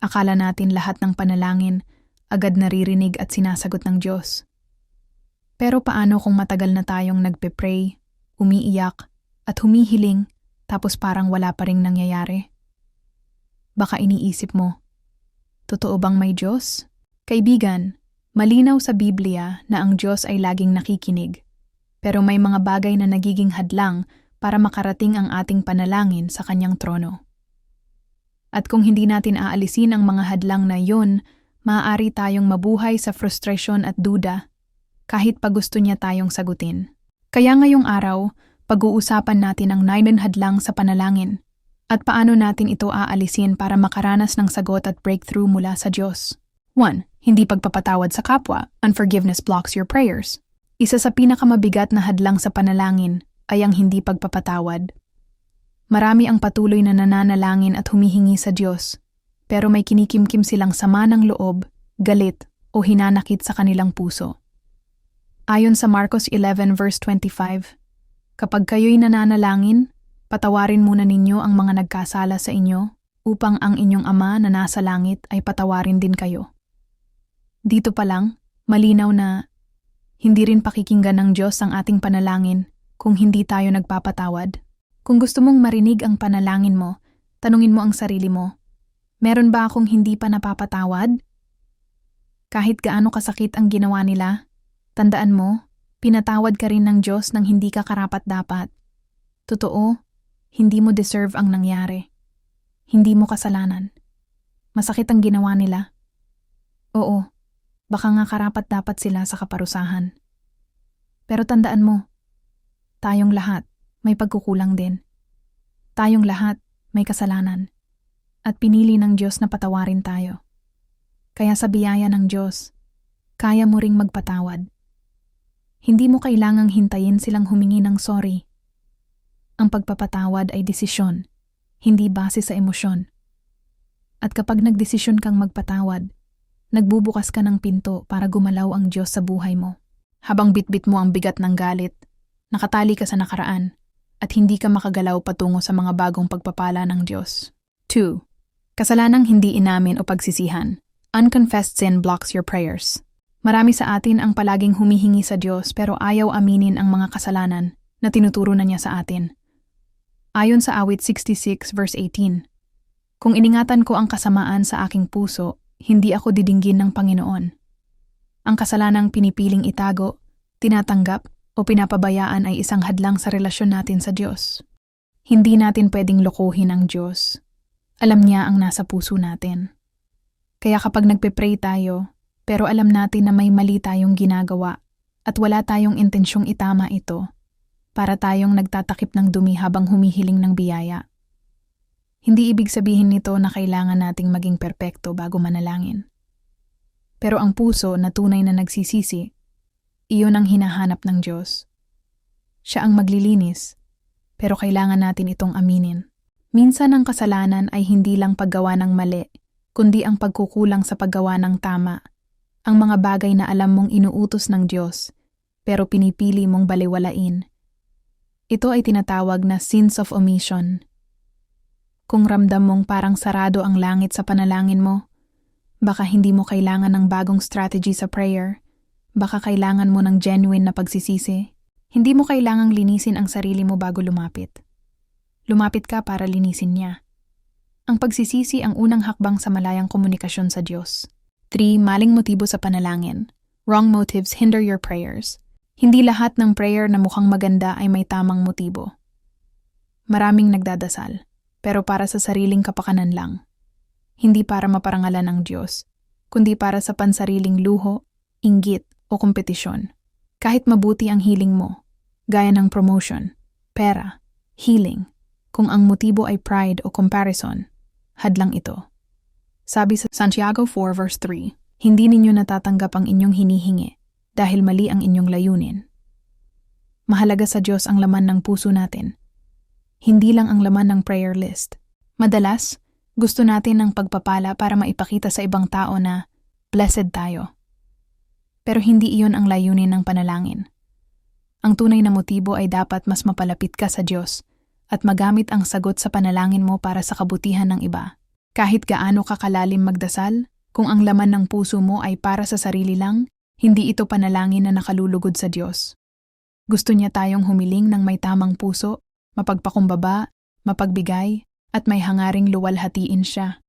Akala natin lahat ng panalangin agad naririnig at sinasagot ng Diyos. Pero paano kung matagal na tayong nagpe-pray, umiiyak, at humihiling tapos parang wala pa ring nangyayari? Baka iniisip mo, totoo bang may Diyos? Kaibigan, malinaw sa Biblia na ang Diyos ay laging nakikinig. Pero may mga bagay na nagiging hadlang para makarating ang ating panalangin sa kanyang trono. At kung hindi natin aalisin ang mga hadlang na yon, maaari tayong mabuhay sa frustration at duda kahit pa gusto niya tayong sagutin. Kaya ngayong araw, pag-uusapan natin ang nine hadlang sa panalangin at paano natin ito aalisin para makaranas ng sagot at breakthrough mula sa Diyos. 1. Hindi pagpapatawad sa kapwa. Unforgiveness blocks your prayers. Isa sa pinakamabigat na hadlang sa panalangin ay ang hindi pagpapatawad. Marami ang patuloy na nananalangin at humihingi sa Diyos, pero may kinikimkim silang sama ng loob, galit, o hinanakit sa kanilang puso. Ayon sa Marcos 11 verse 25, Kapag kayo'y nananalangin, patawarin muna ninyo ang mga nagkasala sa inyo upang ang inyong Ama na nasa langit ay patawarin din kayo. Dito pa lang, malinaw na hindi rin pakikinggan ng Diyos ang ating panalangin kung hindi tayo nagpapatawad. Kung gusto mong marinig ang panalangin mo, tanungin mo ang sarili mo, meron ba akong hindi pa napapatawad? Kahit gaano kasakit ang ginawa nila, tandaan mo, pinatawad ka rin ng Diyos ng hindi ka karapat-dapat. Totoo, hindi mo deserve ang nangyari. Hindi mo kasalanan. Masakit ang ginawa nila. Oo, baka nga karapat-dapat sila sa kaparusahan. Pero tandaan mo, tayong lahat, may pagkukulang din. Tayong lahat, may kasalanan. At pinili ng Diyos na patawarin tayo. Kaya sa biyaya ng Diyos, kaya mo ring magpatawad. Hindi mo kailangang hintayin silang humingi ng sorry. Ang pagpapatawad ay desisyon, hindi base sa emosyon. At kapag nagdesisyon kang magpatawad, nagbubukas ka ng pinto para gumalaw ang Diyos sa buhay mo. Habang bitbit mo ang bigat ng galit, nakatali ka sa nakaraan, at hindi ka makagalaw patungo sa mga bagong pagpapala ng Diyos. 2. Kasalanang hindi inamin o pagsisihan. Unconfessed sin blocks your prayers. Marami sa atin ang palaging humihingi sa Diyos pero ayaw aminin ang mga kasalanan na tinuturo na niya sa atin. Ayon sa awit 66 verse 18, Kung iningatan ko ang kasamaan sa aking puso, hindi ako didinggin ng Panginoon. Ang kasalanang pinipiling itago, tinatanggap o pinapabayaan ay isang hadlang sa relasyon natin sa Diyos. Hindi natin pwedeng lokohin ang Diyos. Alam niya ang nasa puso natin. Kaya kapag nagpe-pray tayo, pero alam natin na may mali tayong ginagawa at wala tayong intensyong itama ito, para tayong nagtatakip ng dumi habang humihiling ng biyaya. Hindi ibig sabihin nito na kailangan nating maging perpekto bago manalangin. Pero ang puso na tunay na nagsisisi iyon ang hinahanap ng Diyos. Siya ang maglilinis, pero kailangan natin itong aminin. Minsan ang kasalanan ay hindi lang paggawa ng mali, kundi ang pagkukulang sa paggawa ng tama. Ang mga bagay na alam mong inuutos ng Diyos, pero pinipili mong baliwalain. Ito ay tinatawag na sins of omission. Kung ramdam mong parang sarado ang langit sa panalangin mo, baka hindi mo kailangan ng bagong strategy sa prayer, Baka kailangan mo ng genuine na pagsisisi. Hindi mo kailangang linisin ang sarili mo bago lumapit. Lumapit ka para linisin niya. Ang pagsisisi ang unang hakbang sa malayang komunikasyon sa Diyos. 3. Maling motibo sa panalangin. Wrong motives hinder your prayers. Hindi lahat ng prayer na mukhang maganda ay may tamang motibo. Maraming nagdadasal, pero para sa sariling kapakanan lang. Hindi para maparangalan ng Diyos, kundi para sa pansariling luho, inggit, o kompetisyon. Kahit mabuti ang healing mo, gaya ng promotion, pera, healing, kung ang motibo ay pride o comparison, hadlang ito. Sabi sa Santiago 4 verse 3, hindi ninyo natatanggap ang inyong hinihingi dahil mali ang inyong layunin. Mahalaga sa Diyos ang laman ng puso natin. Hindi lang ang laman ng prayer list. Madalas, gusto natin ng pagpapala para maipakita sa ibang tao na blessed tayo pero hindi iyon ang layunin ng panalangin. Ang tunay na motibo ay dapat mas mapalapit ka sa Diyos at magamit ang sagot sa panalangin mo para sa kabutihan ng iba. Kahit gaano ka kalalim magdasal, kung ang laman ng puso mo ay para sa sarili lang, hindi ito panalangin na nakalulugod sa Diyos. Gusto niya tayong humiling ng may tamang puso, mapagpakumbaba, mapagbigay, at may hangaring luwalhatiin siya.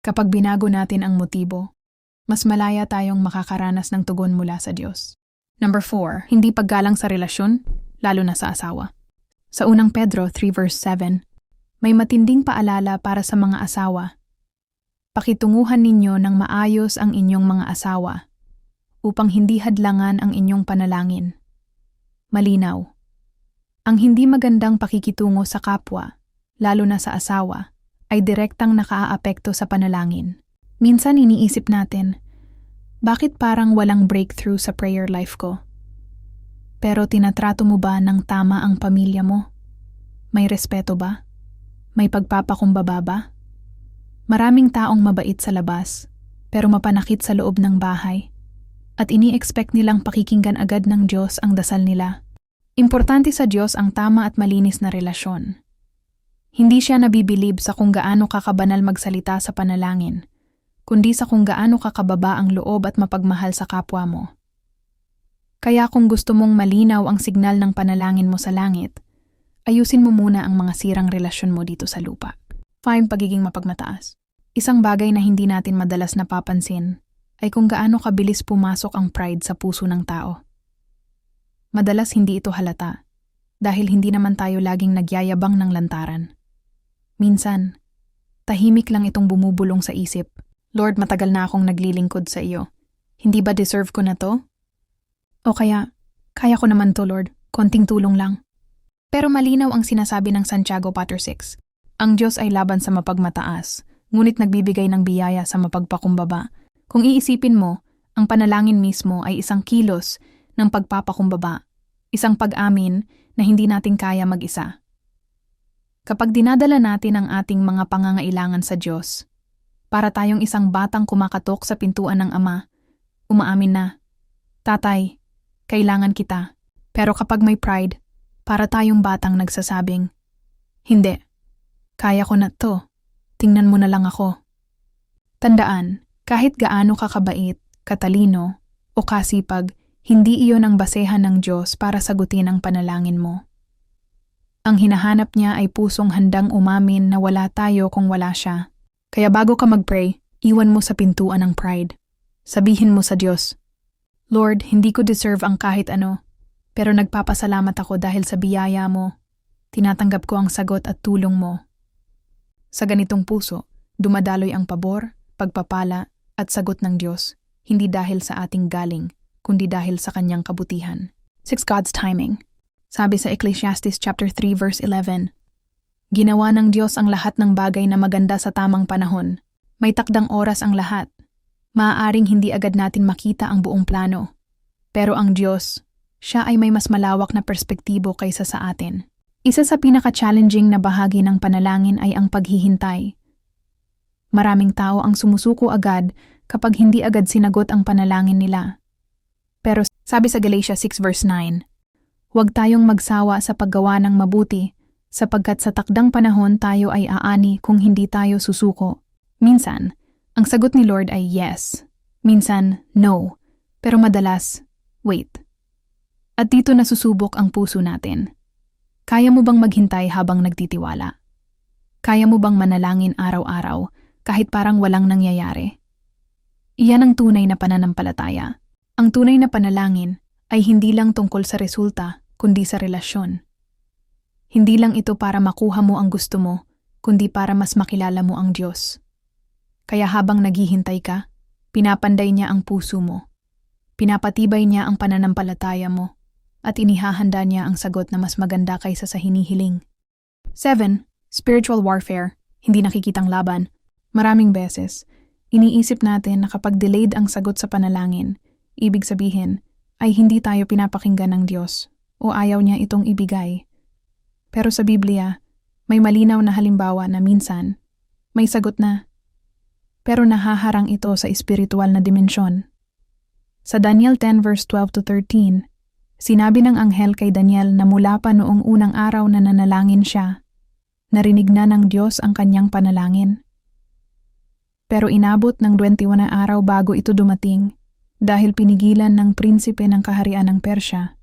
Kapag binago natin ang motibo, mas malaya tayong makakaranas ng tugon mula sa Diyos. Number 4. Hindi paggalang sa relasyon, lalo na sa asawa. Sa unang Pedro 3 verse 7, may matinding paalala para sa mga asawa. Pakitunguhan ninyo ng maayos ang inyong mga asawa upang hindi hadlangan ang inyong panalangin. Malinaw. Ang hindi magandang pakikitungo sa kapwa, lalo na sa asawa, ay direktang nakaaapekto sa panalangin. Minsan iniisip natin, bakit parang walang breakthrough sa prayer life ko? Pero tinatrato mo ba ng tama ang pamilya mo? May respeto ba? May pagpapakumbaba ba? Maraming taong mabait sa labas, pero mapanakit sa loob ng bahay. At ini-expect nilang pakikinggan agad ng Diyos ang dasal nila. Importante sa Diyos ang tama at malinis na relasyon. Hindi siya nabibilib sa kung gaano kakabanal magsalita sa panalangin, kundi sa kung gaano kakababa ang loob at mapagmahal sa kapwa mo. Kaya kung gusto mong malinaw ang signal ng panalangin mo sa langit, ayusin mo muna ang mga sirang relasyon mo dito sa lupa. 5. Pagiging mapagmataas. Isang bagay na hindi natin madalas napapansin ay kung gaano kabilis pumasok ang pride sa puso ng tao. Madalas hindi ito halata dahil hindi naman tayo laging nagyayabang ng lantaran. Minsan, tahimik lang itong bumubulong sa isip. Lord, matagal na akong naglilingkod sa iyo. Hindi ba deserve ko na to? O kaya, kaya ko naman to, Lord. Konting tulong lang. Pero malinaw ang sinasabi ng Santiago 4.6. Ang Diyos ay laban sa mapagmataas, ngunit nagbibigay ng biyaya sa mapagpakumbaba. Kung iisipin mo, ang panalangin mismo ay isang kilos ng pagpapakumbaba, isang pag-amin na hindi natin kaya mag-isa. Kapag dinadala natin ang ating mga pangangailangan sa Diyos, para tayong isang batang kumakatok sa pintuan ng Ama, umaamin na, Tatay, kailangan kita. Pero kapag may pride, para tayong batang nagsasabing, Hindi, kaya ko na to, tingnan mo na lang ako. Tandaan, kahit gaano kakabait, katalino, o kasipag, hindi iyon ang basehan ng Diyos para sagutin ang panalangin mo. Ang hinahanap niya ay pusong handang umamin na wala tayo kung wala siya. Kaya bago ka mag-pray, iwan mo sa pintuan ng pride. Sabihin mo sa Diyos, Lord, hindi ko deserve ang kahit ano, pero nagpapasalamat ako dahil sa biyaya mo. Tinatanggap ko ang sagot at tulong mo. Sa ganitong puso, dumadaloy ang pabor, pagpapala, at sagot ng Diyos, hindi dahil sa ating galing, kundi dahil sa kanyang kabutihan. 6. God's timing. Sabi sa Ecclesiastes chapter 3 verse 11, Ginawa ng Diyos ang lahat ng bagay na maganda sa tamang panahon. May takdang oras ang lahat. Maaaring hindi agad natin makita ang buong plano. Pero ang Diyos, siya ay may mas malawak na perspektibo kaysa sa atin. Isa sa pinaka-challenging na bahagi ng panalangin ay ang paghihintay. Maraming tao ang sumusuko agad kapag hindi agad sinagot ang panalangin nila. Pero sabi sa Galatia 6 verse 9, Huwag tayong magsawa sa paggawa ng mabuti, sapagkat sa takdang panahon tayo ay aani kung hindi tayo susuko. Minsan, ang sagot ni Lord ay yes. Minsan, no. Pero madalas, wait. At dito nasusubok ang puso natin. Kaya mo bang maghintay habang nagtitiwala? Kaya mo bang manalangin araw-araw kahit parang walang nangyayari? Iyan ang tunay na pananampalataya. Ang tunay na panalangin ay hindi lang tungkol sa resulta, kundi sa relasyon. Hindi lang ito para makuha mo ang gusto mo, kundi para mas makilala mo ang Diyos. Kaya habang naghihintay ka, pinapanday niya ang puso mo. Pinapatibay niya ang pananampalataya mo at inihahanda niya ang sagot na mas maganda kaysa sa hinihiling. 7. Spiritual warfare, hindi nakikitang laban. Maraming beses, iniisip natin na kapag delayed ang sagot sa panalangin, ibig sabihin ay hindi tayo pinapakinggan ng Diyos o ayaw niya itong ibigay. Pero sa Biblia, may malinaw na halimbawa na minsan, may sagot na. Pero nahaharang ito sa espiritual na dimensyon. Sa Daniel 10 verse 12 to 13, Sinabi ng anghel kay Daniel na mula pa noong unang araw na nanalangin siya, narinig na ng Diyos ang kanyang panalangin. Pero inabot ng 21 na araw bago ito dumating dahil pinigilan ng prinsipe ng kaharian ng Persya,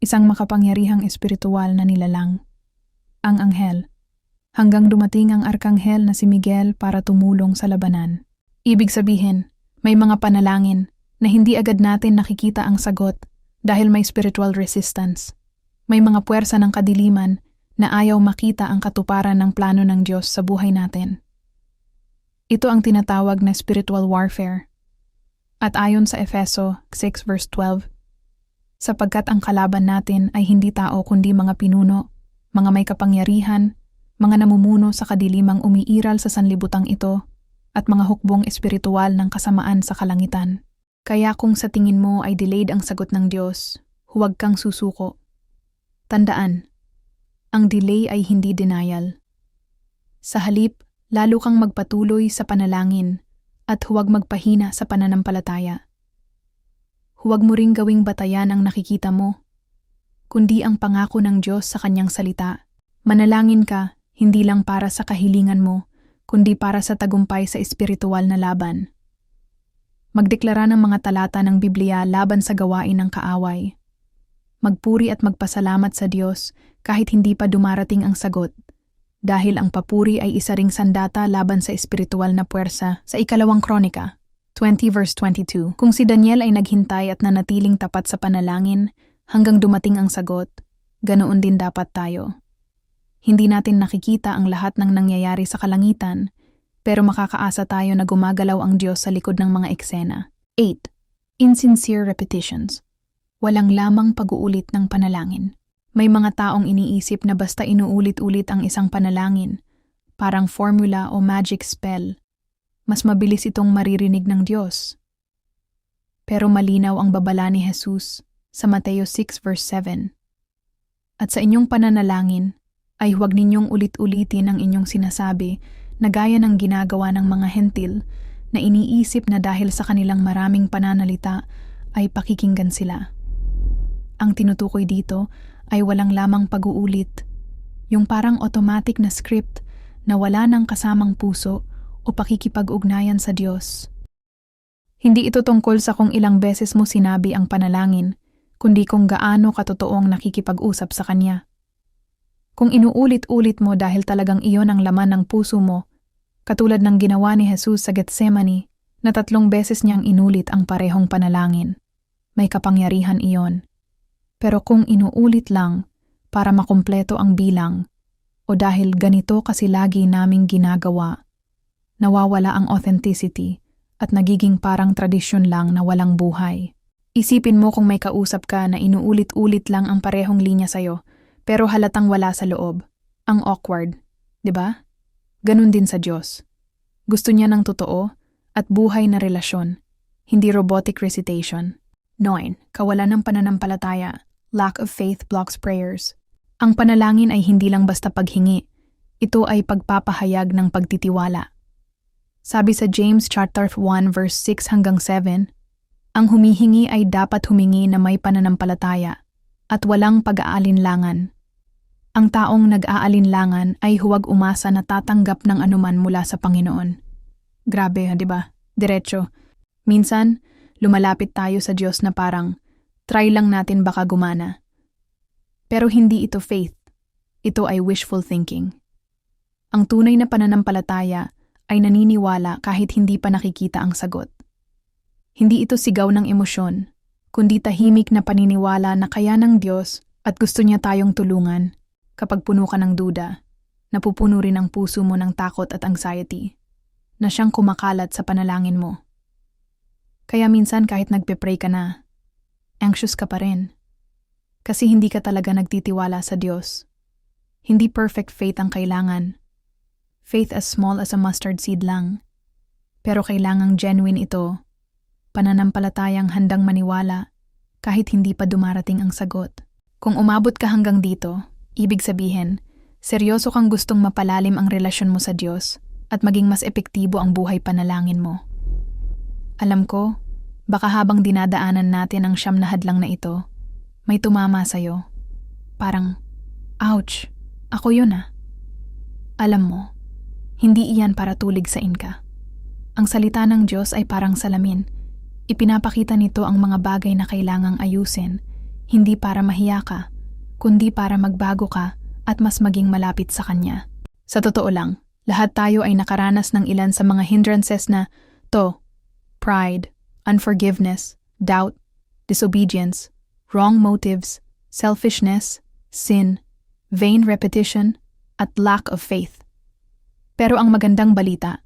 isang makapangyarihang espiritual na nilalang, ang anghel, hanggang dumating ang arkanghel na si Miguel para tumulong sa labanan. Ibig sabihin, may mga panalangin na hindi agad natin nakikita ang sagot dahil may spiritual resistance. May mga puwersa ng kadiliman na ayaw makita ang katuparan ng plano ng Diyos sa buhay natin. Ito ang tinatawag na spiritual warfare. At ayon sa Efeso 6 verse 12, sapagkat ang kalaban natin ay hindi tao kundi mga pinuno, mga may kapangyarihan, mga namumuno sa kadilimang umiiral sa sanlibutang ito, at mga hukbong espiritual ng kasamaan sa kalangitan. Kaya kung sa tingin mo ay delayed ang sagot ng Diyos, huwag kang susuko. Tandaan, ang delay ay hindi denial. Sa halip, lalo kang magpatuloy sa panalangin at huwag magpahina sa pananampalataya. Huwag mo ring gawing batayan ang nakikita mo, kundi ang pangako ng Diyos sa kanyang salita. Manalangin ka hindi lang para sa kahilingan mo, kundi para sa tagumpay sa espiritual na laban. Magdeklara ng mga talata ng Biblia laban sa gawain ng kaaway. Magpuri at magpasalamat sa Diyos kahit hindi pa dumarating ang sagot dahil ang papuri ay isa ring sandata laban sa espiritual na puwersa sa ikalawang kronika, 20 verse 22. Kung si Daniel ay naghintay at nanatiling tapat sa panalangin hanggang dumating ang sagot, ganoon din dapat tayo. Hindi natin nakikita ang lahat ng nangyayari sa kalangitan, pero makakaasa tayo na gumagalaw ang Diyos sa likod ng mga eksena. 8. Insincere repetitions. Walang lamang pag-uulit ng panalangin. May mga taong iniisip na basta inuulit-ulit ang isang panalangin, parang formula o magic spell, mas mabilis itong maririnig ng Diyos. Pero malinaw ang babala ni Jesus sa Mateo 6 verse 7. At sa inyong pananalangin, ay huwag ninyong ulit-ulitin ang inyong sinasabi na gaya ng ginagawa ng mga hentil na iniisip na dahil sa kanilang maraming pananalita ay pakikinggan sila. Ang tinutukoy dito ay walang lamang pag-uulit, yung parang automatic na script na wala ng kasamang puso o pakikipag-ugnayan sa Diyos. Hindi ito tungkol sa kung ilang beses mo sinabi ang panalangin, kundi kung gaano katotoong nakikipag-usap sa Kanya. Kung inuulit-ulit mo dahil talagang iyon ang laman ng puso mo, katulad ng ginawa ni Jesus sa Gethsemane na tatlong beses niyang inulit ang parehong panalangin, may kapangyarihan iyon. Pero kung inuulit lang para makumpleto ang bilang o dahil ganito kasi lagi naming ginagawa, nawawala ang authenticity at nagiging parang tradisyon lang na walang buhay. Isipin mo kung may kausap ka na inuulit-ulit lang ang parehong linya sa'yo, pero halatang wala sa loob. Ang awkward, di ba? Ganon din sa Diyos. Gusto niya ng totoo at buhay na relasyon, hindi robotic recitation. 9. Kawalan ng pananampalataya lack of faith blocks prayers. Ang panalangin ay hindi lang basta paghingi, ito ay pagpapahayag ng pagtitiwala. Sabi sa James chapter 1 verse 6 hanggang 7, ang humihingi ay dapat humingi na may pananampalataya at walang pag-aalinlangan. Ang taong nag-aalinlangan ay huwag umasa na tatanggap ng anuman mula sa Panginoon. Grabe, di ba? Diretso. Minsan, lumalapit tayo sa Diyos na parang, Try lang natin baka gumana. Pero hindi ito faith. Ito ay wishful thinking. Ang tunay na pananampalataya ay naniniwala kahit hindi pa nakikita ang sagot. Hindi ito sigaw ng emosyon, kundi tahimik na paniniwala na kaya ng Diyos at gusto niya tayong tulungan. Kapag puno ka ng duda, napupuno rin ang puso mo ng takot at anxiety, na siyang kumakalat sa panalangin mo. Kaya minsan kahit nagpe-pray ka na, anxious ka pa rin. Kasi hindi ka talaga nagtitiwala sa Diyos. Hindi perfect faith ang kailangan. Faith as small as a mustard seed lang. Pero kailangang genuine ito. Pananampalatayang handang maniwala kahit hindi pa dumarating ang sagot. Kung umabot ka hanggang dito, ibig sabihin, seryoso kang gustong mapalalim ang relasyon mo sa Diyos at maging mas epektibo ang buhay panalangin mo. Alam ko, Baka habang dinadaanan natin ang siyam na hadlang na ito, may tumama sa'yo. Parang, ouch, ako yun ah. Alam mo, hindi iyan para tulig sa inka. Ang salita ng Diyos ay parang salamin. Ipinapakita nito ang mga bagay na kailangang ayusin, hindi para mahiya ka, kundi para magbago ka at mas maging malapit sa Kanya. Sa totoo lang, lahat tayo ay nakaranas ng ilan sa mga hindrances na to, pride, unforgiveness, doubt, disobedience, wrong motives, selfishness, sin, vain repetition, at lack of faith. Pero ang magandang balita,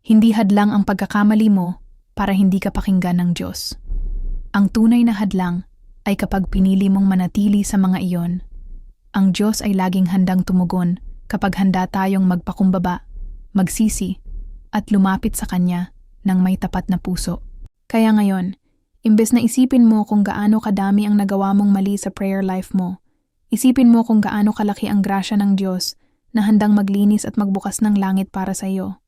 hindi hadlang ang pagkakamali mo para hindi ka pakinggan ng Diyos. Ang tunay na hadlang ay kapag pinili mong manatili sa mga iyon. Ang Diyos ay laging handang tumugon kapag handa tayong magpakumbaba, magsisi, at lumapit sa Kanya ng may tapat na puso. Kaya ngayon, imbes na isipin mo kung gaano kadami ang nagawa mong mali sa prayer life mo, isipin mo kung gaano kalaki ang grasya ng Diyos na handang maglinis at magbukas ng langit para sa iyo.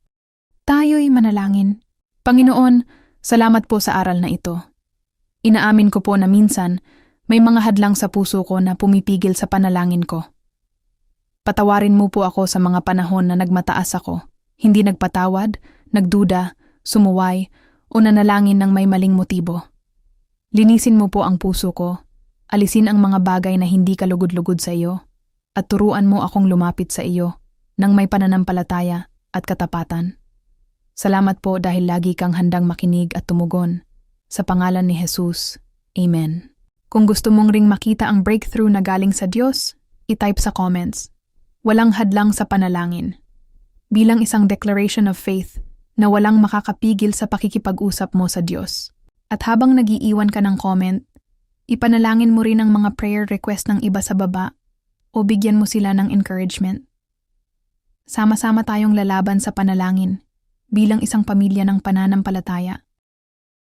Tayo'y manalangin. Panginoon, salamat po sa aral na ito. Inaamin ko po na minsan, may mga hadlang sa puso ko na pumipigil sa panalangin ko. Patawarin mo po ako sa mga panahon na nagmataas ako, hindi nagpatawad, nagduda, sumuway, o nanalangin ng may maling motibo. Linisin mo po ang puso ko, alisin ang mga bagay na hindi kalugod-lugod sa iyo, at turuan mo akong lumapit sa iyo ng may pananampalataya at katapatan. Salamat po dahil lagi kang handang makinig at tumugon. Sa pangalan ni Jesus. Amen. Kung gusto mong ring makita ang breakthrough na galing sa Diyos, itype sa comments. Walang hadlang sa panalangin. Bilang isang declaration of faith na walang makakapigil sa pakikipag-usap mo sa Diyos. At habang nagiiwan ka ng comment, ipanalangin mo rin ang mga prayer request ng iba sa baba o bigyan mo sila ng encouragement. Sama-sama tayong lalaban sa panalangin bilang isang pamilya ng pananampalataya.